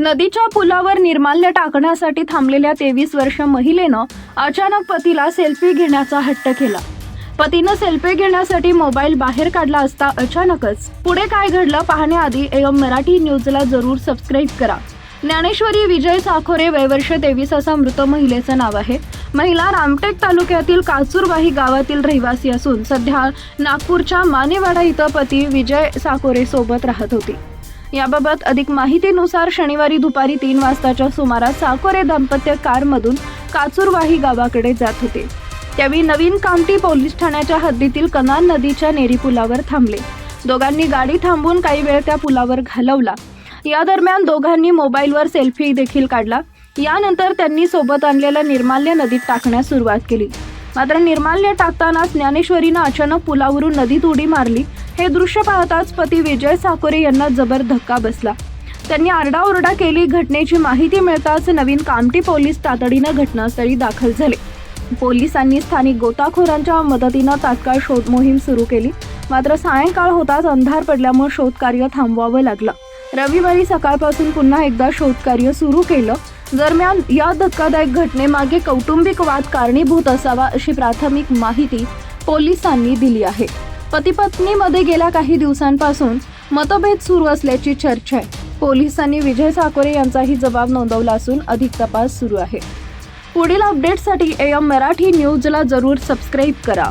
नदीच्या पुलावर निर्माल्य टाकण्यासाठी थांबलेल्या तेवीस वर्ष महिलेनं अचानक पतीला सेल्फी घेण्याचा हट्ट केला. पतीनं सेल्फी घेण्यासाठी मोबाईल बाहेर काढला असता अचानकच पुढे काय घडलं पाहण्याआधी एम मराठी न्यूजला जरूर सबस्क्राईब करा. ज्ञानेश्वरी विजय साखोरे वयवर्ष तेवीस असा मृत महिलेचं नाव आहे. महिला रामटेक तालुक्यातील काचूरवाही गावातील रहिवासी असून सध्या नागपूरच्या मानेवाडा इथं पती विजय साकोरे सोबत राहत होती. याबाबत अधिक माहितीनुसार शनिवारी दुपारी तीन वाजताच्या सुमारास साकोरे दाम्पत्य कारमधून काचुरवाही गावाकडे जात होते. त्यावेळी नवीन कामटी पोलीस ठाण्याच्या हद्दीतील कनान नदीच्या नेरी पुलावर थांबले. दोघांनी गाडी थांबून काही वेळ त्या पुलावर घालवला. या दरम्यान दोघांनी मोबाईलवर सेल्फी देखील काढला. यानंतर त्यांनी सोबत आणलेलं निर्माल्य नदीत टाकण्यास सुरुवात केली. मात्र निर्माल्य टाकताना ज्ञानेश्वरीनं अचानक पुलावरून नदीत उडी मारली हे दृश्य पाहताच पती विजय साकोरे यांना जबर धक्का बसला. त्यांनी आरडाओरडा केली. घटनेची माहिती मिळताच नवीन कामटी पोलीस तातडीनं घटनास्थळी दाखल झाले. पोलिसांनी स्थानिक गोताखोरांच्या मदतीनं तात्काळ शोध मोहीम सुरू केली. मात्र सायंकाळ होताच अंधार पडल्यामुळे शोधकार्य थांबवावं लागलं. रविवारी सकाळपासून पुन्हा एकदा शोधकार्य सुरू केलं. दरम्यान या धक्कादायक घटनेमागे कौटुंबिक वाद कारणीभूत असावा अशी प्राथमिक माहिती पोलिसांनी दिली आहे. पतीपत्नीमध्ये गेल्या काही दिवसांपासून मतभेद सुरू असल्याची चर्चा आहे. पोलिसांनी विजय साकोरे यांचाही जबाब नोंदवला असून अधिक तपास सुरू आहे. पुढील अपडेटसाठी एम मराठी न्यूजला जरूर सबस्क्राईब करा.